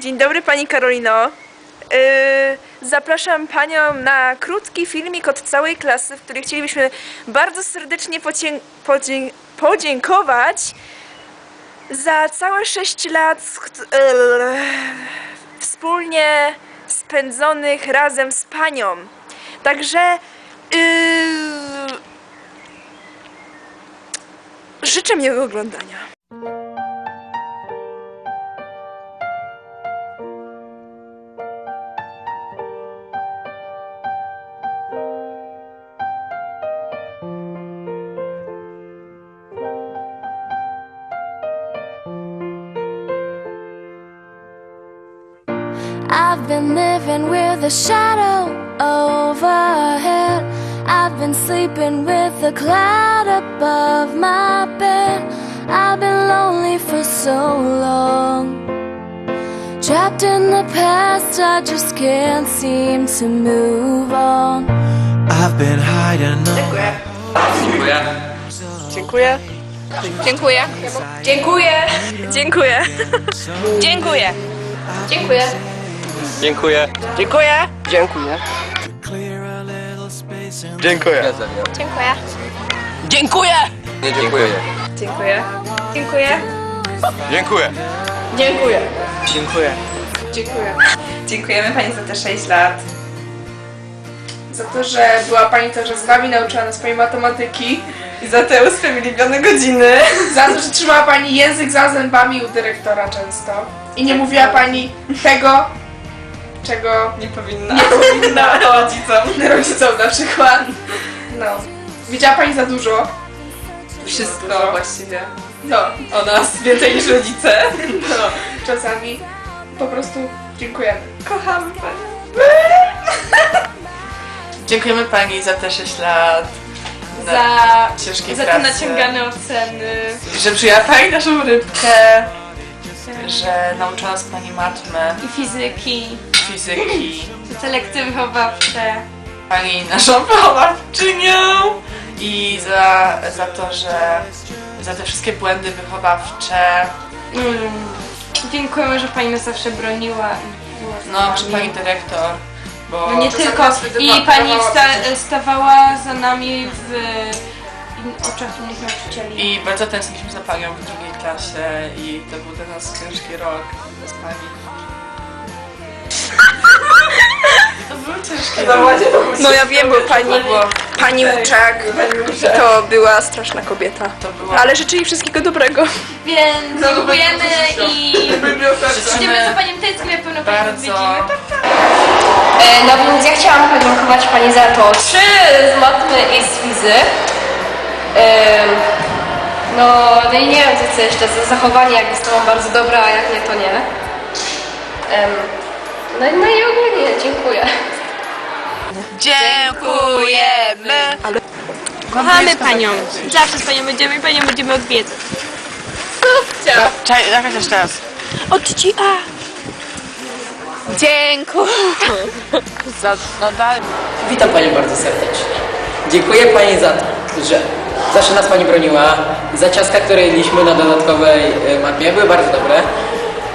Dzień dobry Pani Karolino. Yy, zapraszam Panią na krótki filmik od całej klasy, w którym chcielibyśmy bardzo serdecznie podzię- podzię- podziękować za całe 6 lat yy, wspólnie spędzonych razem z Panią. Także yy, życzę miłego oglądania. I've been living with a shadow overhead. I've been sleeping with a cloud above my bed. I've been lonely for so long. Trapped in the past, I just can't seem to move on. I've been hiding Dziękuję. Dziękuję. Dziękuję. Dziękuję. Dziękuję. Dziękuję. Dziękuję. Dziękuję. Dziękuję. Dziękuję. in Dziękuję. Dziękuję. Dziękuję. Nie dziękuję. Dziękuję. Dziękuję. Dziękuję. Dziękuję. Dziękuję. Dziękuję. Dziękujemy Pani za te 6 lat. Za to, że była Pani czas z nami, nauczyła nas Pani matematyki i za te usprawiedliwione godziny. Za to, że trzymała Pani język za zębami u dyrektora często. I nie mówiła Pani tego, czego nie powinna. Nie powinna rodzicom. Rodzicom na przykład. No. Wiedziała Pani za dużo. Wszystko właściwie. No, o nas więcej niż rodzice. No, czasami po prostu dziękujemy. Kochamy Panią. Dziękujemy Pani za te 6 lat. Za, ciężkiej za te pracy. naciągane oceny. Że przyjęła Pani naszą rybkę. Że nauczyła nas Pani matmy, i fizyki, fizyki. te lekcje wychowawcze. Pani naszą wychowawczynią. I za, za to, że za te wszystkie błędy wychowawcze. Mm. Dziękujemy, że Pani nas zawsze broniła i była z No, czy nami. Pani dyrektor. Bo No nie czasami tylko. nas I Pani wsta- stawała za nami w in- oczach innych nauczycieli. I bardzo tęskniliśmy za panią w drugiej klasie i to był dla nas ciężki rok bez pani. To. No ja wiem, bo pani, pani Łuczak to była straszna kobieta. Ale życzę jej wszystkiego dobrego. Więc dziękujemy i Życzymy Panią tęsknię, na pewno Panią bardzo... odwiedzimy. E, No więc ja chciałam podziękować Pani za to trzy z matmy i z fizy. No, no i nie wiem co jeszcze, za zachowanie jak jest to bardzo dobra, a jak nie to nie. No, i- no i ogólnie dziękuję. Dziękujemy! Kochamy Panią. Zawsze z Panią będziemy i Panią będziemy odwiedzać. Czekaj, jakaś jeszcze raz. Od Ci A. Za, no dalej. Witam Panią bardzo serdecznie. Dziękuję Pani za to, że zawsze nas Pani broniła, za ciastka, które jedliśmy na dodatkowej e, mapie, były bardzo dobre,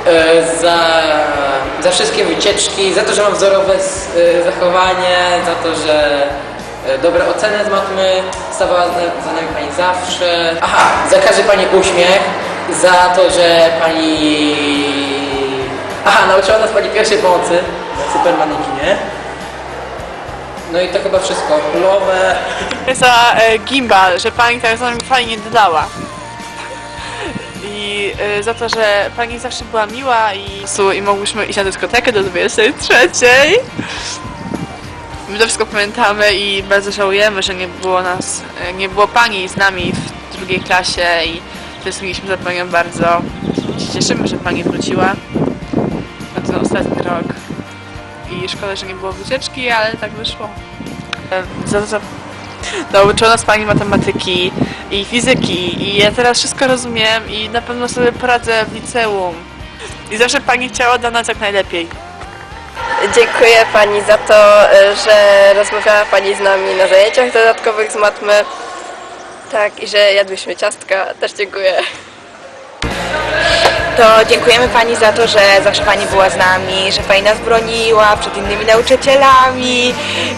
E, za, za wszystkie wycieczki, za to, że mam wzorowe zachowanie, za to, że e, dobre oceny z matmy, stawała za za nami Pani zawsze. Aha, za każdy Pani uśmiech, za to, że Pani... Aha, nauczyła nas Pani pierwszej pomocy, super manekinie. No i to chyba wszystko. Kulowe. Za e, gimbal, że pani tak fajnie dodała. I e, za to, że pani zawsze była miła i, i mogłyśmy iść na dyskotekę do 23. My to wszystko pamiętamy i bardzo żałujemy, że nie było nas, e, nie było pani z nami w drugiej klasie i tęskniliśmy za panią bardzo. Się cieszymy, że pani wróciła na ten ostatni rok. I szkoda, że nie było wycieczki, ale tak wyszło. E, Za to, że nauczyła nas pani matematyki i fizyki i ja teraz wszystko rozumiem i na pewno sobie poradzę w liceum. I zawsze pani chciała dla nas jak najlepiej. Dziękuję Pani za to, e, że rozmawiała Pani z nami na zajęciach dodatkowych z matmy. Tak, i że jadłyśmy ciastka. Też dziękuję. To dziękujemy Pani za to, że zawsze Pani była z nami, że Pani nas broniła przed innymi nauczycielami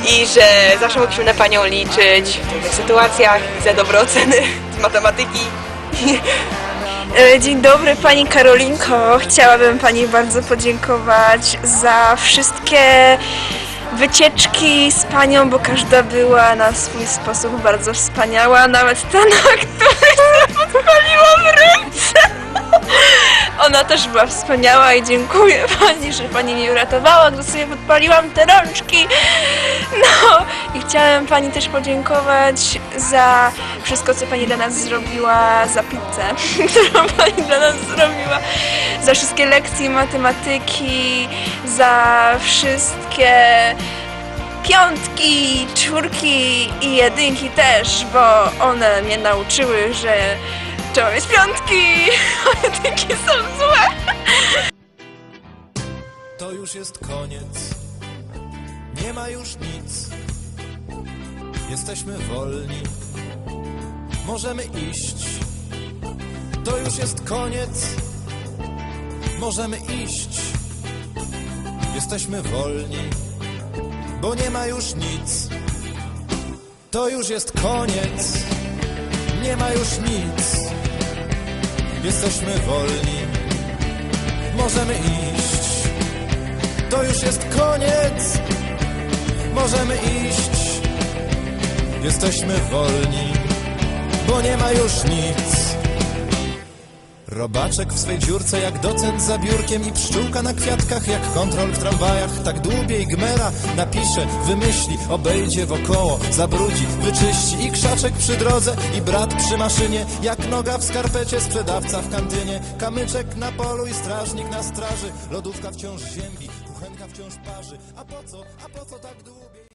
i że zawsze mogliśmy na Panią liczyć w trudnych sytuacjach za dobre oceny z matematyki. E, Dzień dobry Pani Karolinko. Chciałabym Pani bardzo podziękować za wszystkie wycieczki z Panią, bo każda była na swój sposób bardzo wspaniała. Nawet ta, na której sobie podpaliłam ręce. Ona też była wspaniała i dziękuję Pani, że Pani mnie uratowała, gdy sobie podpaliłam te rączki. No i chciałem Pani też podziękować za wszystko, co Pani dla nas zrobiła, za pizzę, którą Pani dla nas zrobiła, za wszystkie lekcje matematyki, za wszystkie piątki, czwórki i jedynki też, bo one mnie nauczyły, że mieć piątki, jedynki są złe. To już jest koniec. Nie ma już nic. Jesteśmy wolni. Możemy iść. To już jest koniec. Możemy iść. Jesteśmy wolni, bo nie ma już nic. To już jest koniec. Nie ma już nic. Jesteśmy wolni. Możemy iść. To już jest koniec. Możemy iść. Jesteśmy wolni, bo nie ma już nic. Robaczek w swej dziurce jak docent za biurkiem i pszczółka na kwiatkach jak kontrol w tramwajach. Tak dłubie i gmera napisze, wymyśli, obejdzie wokoło, zabrudzi, wyczyści krzaczek przy drodze i brat przy maszynie. Jak noga w skarpecie, sprzedawca w kantynie. Kamyczek na polu i strażnik na straży. Lodówka wciąż ziębi, kuchenka wciąż parzy. A po co, a po co tak długie?